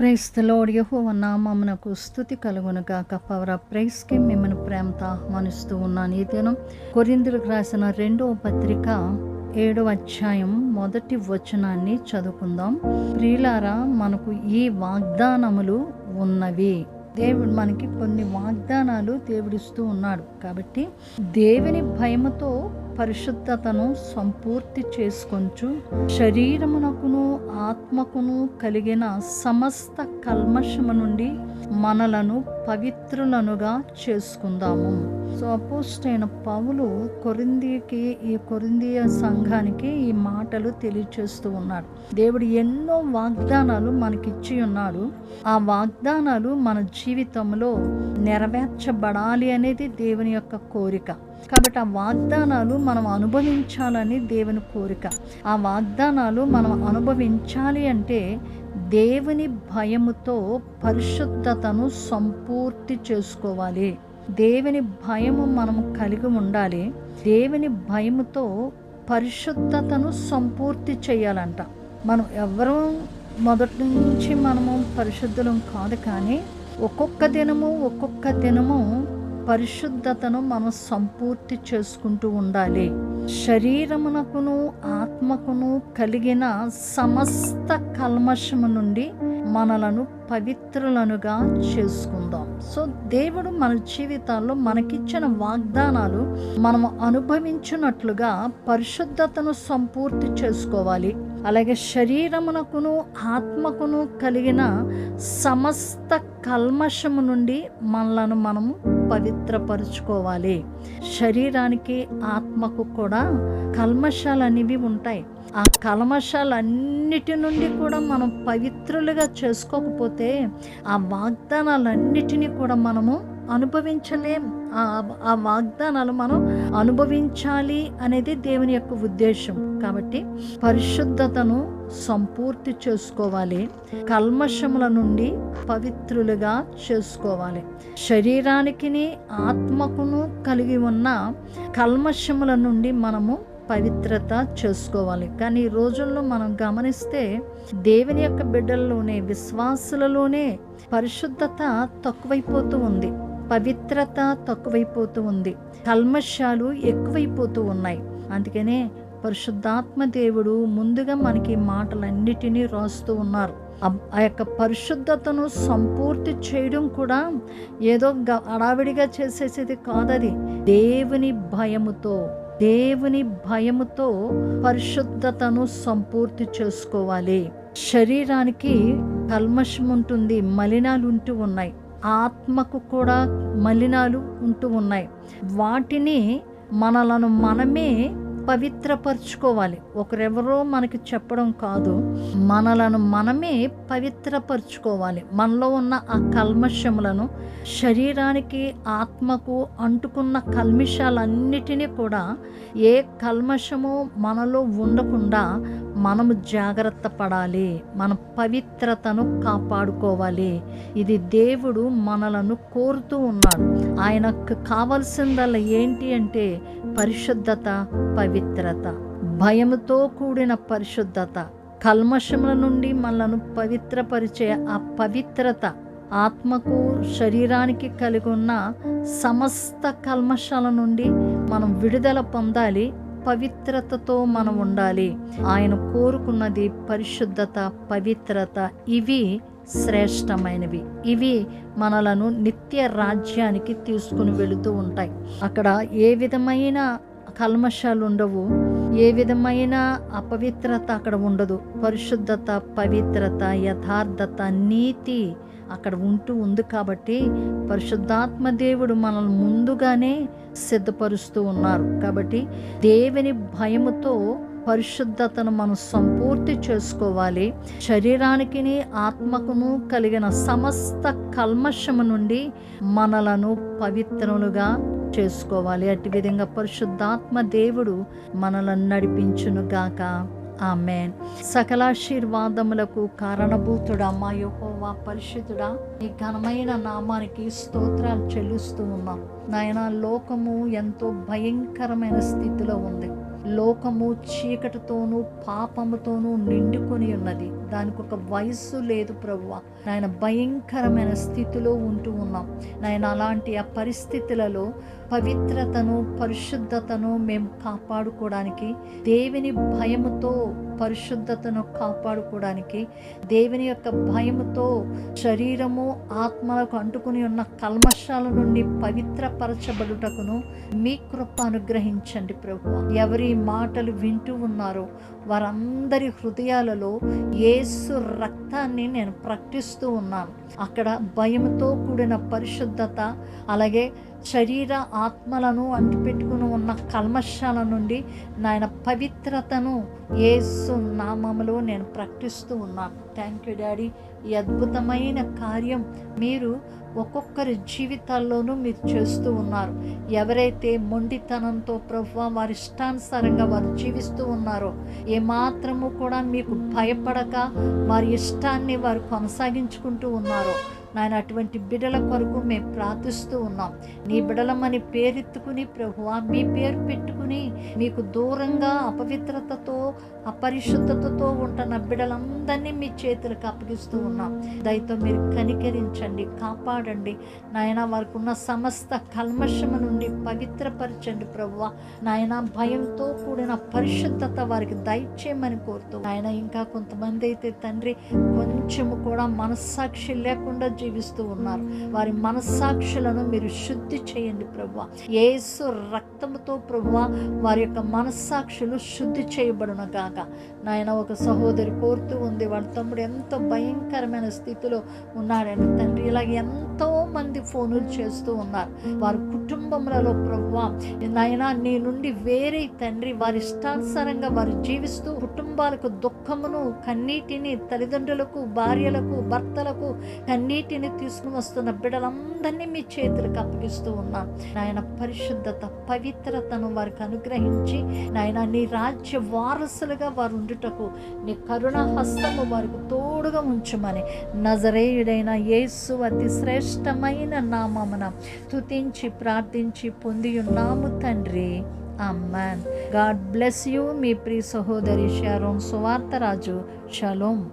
ప్రైస్తలోడ్ యహోవ నామమునకు స్థుతి కలుగునుగాక పవర్ ఆఫ్ ప్రైస్కి మిమ్మల్ని ప్రేమతో ఆహ్వానిస్తూ ఉన్నాను. ఈ దినం కొరిందులకు రాసిన రెండవ పత్రిక ఏడవ అధ్యాయం మొదటి వచనాన్ని చదువుకుందాం. ప్రియులారా మనకు ఈ వాగ్దానములు ఉన్నవి. దేవుడు మనకి కొన్ని వాగ్దానాలు దేవుడిస్తూ ఉన్నాడు. కాబట్టి దేవుని భయముతో పరిశుద్ధతను సంపూర్తి చేసుకొంచు. శరీరమునకును ఆత్మకును కలిగిన సమస్త కల్మషము నుండి మనలను పవిత్రులనుగా చేసుకుందాము. సో అయిన పౌలు కొరిందికి ఈ కొరిందియ సంఘానికి ఈ మాటలు తెలియచేస్తూ ఉన్నాడు. దేవుడు ఎన్నో వాగ్దానాలు మనకిచ్చి ఉన్నాడు. ఆ వాగ్దానాలు మన జీవితంలో నెరవేర్చబడాలి అనేది దేవుని యొక్క కోరిక. కాబట్టి ఆ వాగ్దానాలు మనం అనుభవించాలని దేవుని కోరిక. ఆ వాగ్దానాలు మనం అనుభవించాలి అంటే దేవుని భయముతో పరిశుద్ధతను సంపూర్తి చేసుకోవాలి. దేవుని భయము మనం కలిగి ఉండాలి. దేవుని భయముతో పరిశుద్ధతను సంపూర్తి చేయాలంట. మనం ఎవరూ మొదటి నుంచి మనము పరిశుద్ధులం కాదు కానీ ఒక్కొక్క దినము ఒక్కొక్క దినము పరిశుద్ధతను మనం సంపూర్తి చేసుకుంటూ ఉండాలి. శరీరమునకును ఆత్మకును కలిగిన సమస్త కల్మషము నుండి మనలను పవిత్రులనుగా చేసుకుందాం. సో దేవుడు మన జీవితాల్లో మనకిచ్చిన వాగ్దానాలు మనం అనుభవించినట్లుగా పరిశుద్ధతను సంపూర్తి చేసుకోవాలి. అలాగే శరీరమునకును ఆత్మకును కలిగిన సమస్త కల్మషము నుండి మనలను మనము పవిత్రపరుచుకోవాలి. శరీరానికి ఆత్మకు కూడా కల్మషాలు అనేవి ఉంటాయి. ఆ కల్మషాలన్నిటి నుండి కూడా మనం పవిత్రులుగా చేసుకోకపోతే ఆ వాగ్దానాలన్నిటినీ కూడా మనము అనుభవించలేం. ఆ వాగ్దానాలు మనం అనుభవించాలి అనేది దేవుని యొక్క ఉద్దేశం. కాబట్టి పరిశుద్ధతను సంపూర్తి చేసుకోవాలి. కల్మషముల నుండి పవిత్రులుగా చేసుకోవాలి. శరీరానికి ఆత్మకును కలిగి ఉన్న కల్మషముల నుండి మనము పవిత్రత చేసుకోవాలి. కానీ ఈ రోజుల్లో మనం గమనిస్తే దేవుని యొక్క బిడ్డల్లోనే విశ్వాసులలోనే పరిశుద్ధత తక్కువైపోతూ ఉంది. పవిత్రత తక్కువైపోతూ ఉంది. కల్మషాలు ఎక్కువైపోతూ ఉన్నాయి. అందుకనే పరిశుద్ధాత్మ దేవుడు ముందుగా మనకి మాటలన్నిటినీ రాస్తూ ఉన్నారు. ఆ యొక్క పరిశుద్ధతను సంపూర్తి చేయడం కూడా ఏదో అడావిడిగా చేసేసేది కాదది. దేవుని భయముతో దేవుని భయముతో పరిశుద్ధతను సంపూర్తి చేసుకోవాలి. శరీరానికి కల్మషం ఉంటుంది మలినాలు ఉంటూ ఉన్నాయి. ఆత్మకు కూడా మలినాలు ఉంటూ ఉన్నాయి. వాటిని మనలను మనమే పవిత్రపరుచుకోవాలి. ఒకరెవరో మనకి చెప్పడం కాదు. మనలను మనమే పవిత్రపరుచుకోవాలి. మనలో ఉన్న ఆ కల్మషములను శరీరానికి ఆత్మకు అంటుకున్న కల్మిషాలన్నిటినీ కూడా ఏ కల్మషము మనలో ఉండకుండా మనము జాగ్రత్త పడాలి. మన పవిత్రతను కాపాడుకోవాలి. ఇది దేవుడు మనలను కోరుతూ ఉన్నాడు. ఆయనకు కావలసిందల్లా ఏంటి అంటే పరిశుద్ధత పవిత్రత. భయముతో కూడిన పరిశుద్ధత. కల్మషముల నుండి మనలను పవిత్రపరిచే ఆ పవిత్రత. ఆత్మకు శరీరానికి కలిగి ఉన్న సమస్త కల్మషాల నుండి మనం విడుదల పొందాలి. పవిత్రతతో మనం ఉండాలి. ఆయన కోరుకున్నది పరిశుద్ధత పవిత్రత ఇవి శ్రేష్టమైనవి. ఇవి మనలను నిత్య రాజ్యానికి తీసుకుని వెళుతూ ఉంటాయి. అక్కడ ఏ విధమైన కల్మషాలు ఉండవు. ఏ విధమైన అపవిత్రత అక్కడ ఉండదు. పరిశుద్ధత పవిత్రత యథార్థత నీతి అక్కడ ఉంటూ ఉంది కాబట్టి పరిశుద్ధాత్మ దేవుడు మనల్ని ముందుగానే సిద్ధపరుస్తూ ఉన్నారు. కాబట్టి దేవుని భయముతో పరిశుద్ధతను మనం సంపూర్తి చేసుకోవాలి. శరీరానికి ఆత్మకును కలిగిన సమస్త కల్మషము నుండి మనలను పవిత్రములుగా చేసుకోవాలి. అటు విధంగా పరిశుద్ధాత్మ దేవుడు మనలను నడిపించును గాక ఆమెన్. సకలాశీర్వాదములకు కారణభూతుడా మా యహోవా పరిశుద్ధుడా. ఈ ఘనమైన నామానికి స్తోత్రాలు చెల్లిస్తూ ఉన్నాం నాయన లోకము ఎంతో భయంకరమైన స్థితిలో ఉంది. లోకము చీకటితోనూ పాపముతోనూ నిండుకొని ఉన్నది. దానికి ఒక వయస్సు లేదు ప్రభువ. నాయన భయంకరమైన స్థితిలో ఉంటూ ఉన్నాం. నాయన అలాంటి ఆ పరిస్థితులలో పవిత్రతను పరిశుద్ధతను మేము కాపాడుకోవడానికి దేవుని భయముతో పరిశుద్ధతను కాపాడుకోవడానికి దేవుని యొక్క భయముతో శరీరము ఆత్మలకు అంటుకుని ఉన్న కల్మషాల నుండి పవిత్రపరచబడుటకును మీ కృప అనుగ్రహించండి ప్రభు. ఎవరి మాటలు వింటూ ఉన్నారో వారందరి హృదయాలలో ఏసు రక్తాన్ని నేను ప్రకటిస్తూ ఉన్నాను. అక్కడ భయంతో కూడిన పరిశుద్ధత అలాగే శరీర ఆత్మలను అంటిపెట్టుకుని ఉన్న కల్మషాల నుండి నాయన పవిత్రతను ఏసు నామములో నేను ప్రకటిస్తూ ఉన్నాను. థ్యాంక్ యూ డాడీ ఈ అద్భుతమైన కార్యం మీరు ఒక్కొక్కరి జీవితాల్లోనూ మీరు చేస్తూ ఉన్నారు. ఎవరైతే మొండితనంతో ప్రభు వారి ఇష్టానుసారంగా వారు జీవిస్తూ ఉన్నారో ఏమాత్రము కూడా మీకు భయపడక వారి ఇష్టాన్ని వారు కొనసాగించుకుంటూ ఉన్నారో నాయన అటువంటి బిడల కొరకు మేము ప్రార్థిస్తూ ఉన్నాం. నీ బిడలమని పేరెత్తుకుని ప్రభువా మీ పేరు పెట్టుకుని మీకు దూరంగా అపవిత్రతతో అపరిశుద్ధతతో ఉంటున్న బిడలందరినీ మీ చేతులకు అప్పగిస్తూ ఉన్నాం. దయతో మీరు కనికరించండి కాపాడండి. నాయన వారికి ఉన్న సమస్త కల్మషము నుండి పవిత్రపరచండి ప్రభువ. నాయన భయంతో కూడిన పరిశుద్ధత వారికి దయచేయమని కోరుతూ ఆయన ఇంకా కొంతమంది అయితే తండ్రి కొంచెము కూడా మనస్సాక్షి లేకుండా జీవిస్తూ ఉన్నారు. వారి మనస్సాక్షులను మీరు శుద్ధి చేయండి ప్రభు ఏసు రక్తంతో ప్రభు వారి యొక్క మనస్సాక్షులు శుద్ధి చేయబడును గాక నాయన ఒక సహోదరి కోరుతూ ఉంది. వాళ్ళ తమ్ముడు ఎంతో భయంకరమైన స్థితిలో ఉన్నాడని తండ్రి. ఇలాగ ఎంతో మంది ఫోనులు చేస్తూ ఉన్నారు. వారి కుటుంబములలో ప్రభు నాయన నీ నుండి వేరే తండ్రి వారి ఇష్టానుసారంగా వారు జీవిస్తూ కుటుంబాలకు దుఃఖమును కన్నీటిని తల్లిదండ్రులకు భార్యలకు భర్తలకు కన్నీటి కన్నీటిని తీసుకుని వస్తున్న బిడలందరినీ మీ చేతులకు అప్పగిస్తూ ఉన్నాం. నాయన పరిశుద్ధత పవిత్రతను వారికి అనుగ్రహించి నాయన నీ రాజ్య వారసులుగా వారు ఉండుటకు నీ కరుణ హస్తము వారికి తోడుగా ఉంచమని. నజరేయుడైన యేసు అతి శ్రేష్టమైన నామమున తుతించి ప్రార్థించి పొంది ఉన్నాము తండ్రి. అమ్మాన్ గాడ్ బ్లెస్ యూ మీ ప్రియ సహోదరి షారోన్ సువార్తరాజు. షలోం.